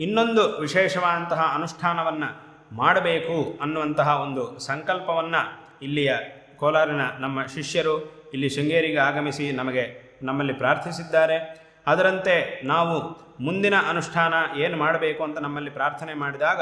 ಇನ್ನೊಂದು ವಿಶೇಷವಾದಂತಹ ಅನುಷ್ಠಾನವನ್ನು ಮಾಡಬೇಕು ಅನ್ನುವಂತಹ ಒಂದು ಸಂಕಲ್ಪವನ್ನು ಇಲ್ಲಿಯ ಕೋಲಾರಿನ ನಮ್ಮ ಶಿಷ್ಯರು ಇಲ್ಲಿ ಶೃಂಗೇರಿಗೆ ಆಗಮಿಸಿ ನಮಗೆ ನಮ್ಮಲ್ಲಿ ಪ್ರಾರ್ಥಿಸಿದ್ದಾರೆ. ಅದರಂತೆ ನಾವು ಮುಂದಿನ ಅನುಷ್ಠಾನ ಏನು ಮಾಡಬೇಕು ಅಂತ ನಮ್ಮಲ್ಲಿ ಪ್ರಾರ್ಥನೆ ಮಾಡಿದಾಗ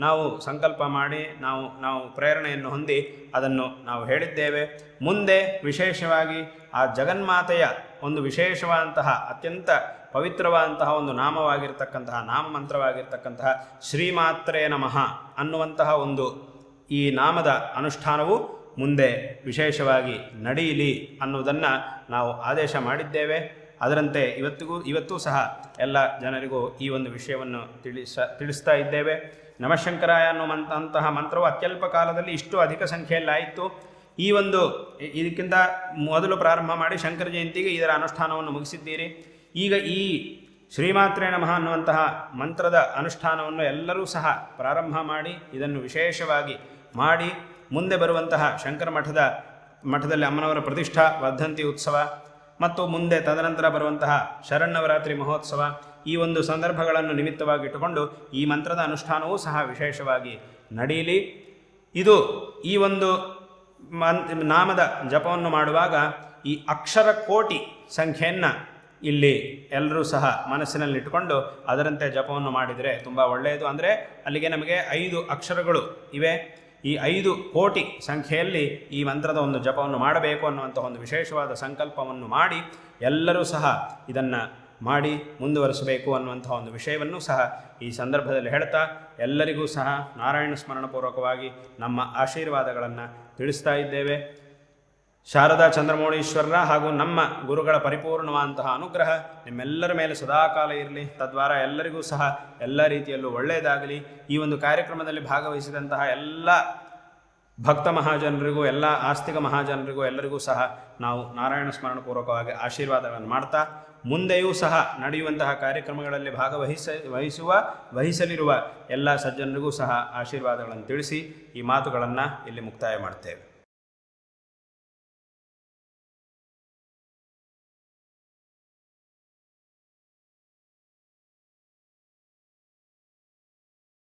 ನಾವು ಸಂಕಲ್ಪ ಮಾಡಿ ನಾವು ನಾವು ಪ್ರೇರಣೆಯನ್ನು ಹೊಂದಿ ಅದನ್ನು ನಾವು ಹೇಳಿದ್ದೇವೆ. ಮುಂದೆ ವಿಶೇಷವಾಗಿ ಆ ಜಗನ್ಮಾತೆಯ ಒಂದು ವಿಶೇಷವಾದಂತಹ ಅತ್ಯಂತ ಪವಿತ್ರವಾದಂತಹ ಒಂದು ನಾಮವಾಗಿರ್ತಕ್ಕಂತಹ ನಾಮ ಮಂತ್ರವಾಗಿರ್ತಕ್ಕಂತಹ ಶ್ರೀಮಾತ್ರೇ ನಮಃ ಅನ್ನುವಂತಹ ಒಂದು ಈ ನಾಮದ ಅನುಷ್ಠಾನವು ಮುಂದೆ ವಿಶೇಷವಾಗಿ ನಡೆಯಲಿ ಅನ್ನುವುದನ್ನು ನಾವು ಆದೇಶ ಮಾಡಿದ್ದೇವೆ. ಅದರಂತೆ ಇವತ್ತಿಗೂ, ಇವತ್ತೂ ಸಹ ಎಲ್ಲ ಜನರಿಗೂ ಈ ಒಂದು ವಿಷಯವನ್ನು ತಿಳಿಸ, ತಿಳಿಸ್ತಾ ಇದ್ದೇವೆ. ನಮಶಂಕರಾಯ ಅನ್ನುವಂತಹ ಮಂತ್ರವು ಅತ್ಯಲ್ಪ ಕಾಲದಲ್ಲಿ ಇಷ್ಟು ಅಧಿಕ ಸಂಖ್ಯೆಯಲ್ಲಿ ಆಯಿತು. ಈ ಒಂದು, ಇದಕ್ಕಿಂತ ಮೊದಲು ಪ್ರಾರಂಭ ಮಾಡಿ ಶಂಕರ ಜಯಂತಿಗೆ ಇದರ ಅನುಷ್ಠಾನವನ್ನು ಮುಗಿಸಿದ್ದೀರಿ. ಈಗ ಈ ಶ್ರೀಮಾತ್ರೇ ನಮಃ ಅನ್ನುವಂತಹ ಮಂತ್ರದ ಅನುಷ್ಠಾನವನ್ನು ಎಲ್ಲರೂ ಸಹ ಪ್ರಾರಂಭ ಮಾಡಿ, ಇದನ್ನು ವಿಶೇಷವಾಗಿ ಮಾಡಿ, ಮುಂದೆ ಬರುವಂತಹ ಶಂಕರ ಮಠದ, ಮಠದಲ್ಲಿ ಅಮ್ಮನವರ ಪ್ರತಿಷ್ಠಾ, ವರ್ಧಂತಿ ಉತ್ಸವ, ಮತ್ತು ಮುಂದೆ ತದನಂತರ ಬರುವಂತಹ ಶರನ್ನವರಾತ್ರಿ ಮಹೋತ್ಸವ, ಈ ಒಂದು ಸಂದರ್ಭಗಳನ್ನು ನಿಮಿತ್ತವಾಗಿಟ್ಟುಕೊಂಡು ಈ ಮಂತ್ರದ ಅನುಷ್ಠಾನವೂ ಸಹ ವಿಶೇಷವಾಗಿ ನಡೆಯಲಿ. ಇದು ಈ ಒಂದು ನಾಮದ ಜಪವನ್ನು ಮಾಡುವಾಗ ಈ ಅಕ್ಷರ ಕೋಟಿ ಸಂಖ್ಯೆಯನ್ನು ಇಲ್ಲಿ ಎಲ್ಲರೂ ಸಹ ಮನಸ್ಸಿನಲ್ಲಿಟ್ಟುಕೊಂಡು ಅದರಂತೆ ಜಪವನ್ನು ಮಾಡಿದರೆ ತುಂಬ ಒಳ್ಳೆಯದು. ಅಂದರೆ ಅಲ್ಲಿಗೆ ನಮಗೆ ಐದು ಅಕ್ಷರಗಳು ಇವೆ. ಈ ಐದು ಕೋಟಿ ಸಂಖ್ಯೆಯಲ್ಲಿ ಈ ಮಂತ್ರದ ಒಂದು ಜಪವನ್ನು ಮಾಡಬೇಕು ಅನ್ನುವಂಥ ಒಂದು ವಿಶೇಷವಾದ ಸಂಕಲ್ಪವನ್ನು ಮಾಡಿ ಎಲ್ಲರೂ ಸಹ ಇದನ್ನು ಮಾಡಿ ಮುಂದುವರಿಸಬೇಕು ಅನ್ನುವಂಥ ಒಂದು ವಿಷಯವನ್ನು ಸಹ ಈ ಸಂದರ್ಭದಲ್ಲಿ ಹೇಳ್ತಾ ಎಲ್ಲರಿಗೂ ಸಹ ನಾರಾಯಣ ಸ್ಮರಣಪೂರ್ವಕವಾಗಿ ನಮ್ಮ ಆಶೀರ್ವಾದಗಳನ್ನು ತಿಳಿಸ್ತಾ ಇದ್ದೇವೆ. ಶಾರದಾ ಚಂದ್ರಮೌಳೀಶ್ವರರ ಹಾಗೂ ನಮ್ಮ ಗುರುಗಳ ಪರಿಪೂರ್ಣವಾದಂತಹ ಅನುಗ್ರಹ ನಿಮ್ಮೆಲ್ಲರ ಮೇಲೆ ಸದಾಕಾಲ ಇರಲಿ. ತದ್ವಾರ ಎಲ್ಲರಿಗೂ ಸಹ ಎಲ್ಲ ರೀತಿಯಲ್ಲೂ ಒಳ್ಳೆಯದಾಗಲಿ. ಈ ಒಂದು ಕಾರ್ಯಕ್ರಮದಲ್ಲಿ ಭಾಗವಹಿಸಿದಂತಹ ಎಲ್ಲ ಭಕ್ತ ಮಹಾಜನರಿಗೂ, ಎಲ್ಲ ಆಸ್ತಿಕ ಮಹಾಜನರಿಗೂ ಎಲ್ಲರಿಗೂ ಸಹ ನಾವು ನಾರಾಯಣ ಸ್ಮರಣಪೂರ್ವಕವಾಗಿ ಆಶೀರ್ವಾದಗಳನ್ನು ಮಾಡ್ತಾ, ಮುಂದೆಯೂ ಸಹ ನಡೆಯುವಂತಹ ಕಾರ್ಯಕ್ರಮಗಳಲ್ಲಿ ಭಾಗವಹಿಸ, ವಹಿಸುವ, ವಹಿಸಲಿರುವ ಎಲ್ಲ ಸಜ್ಜನರಿಗೂ ಸಹ ಆಶೀರ್ವಾದಗಳನ್ನು ತಿಳಿಸಿ ಈ ಮಾತುಗಳನ್ನು ಇಲ್ಲಿ ಮುಕ್ತಾಯ ಮಾಡ್ತೇವೆ.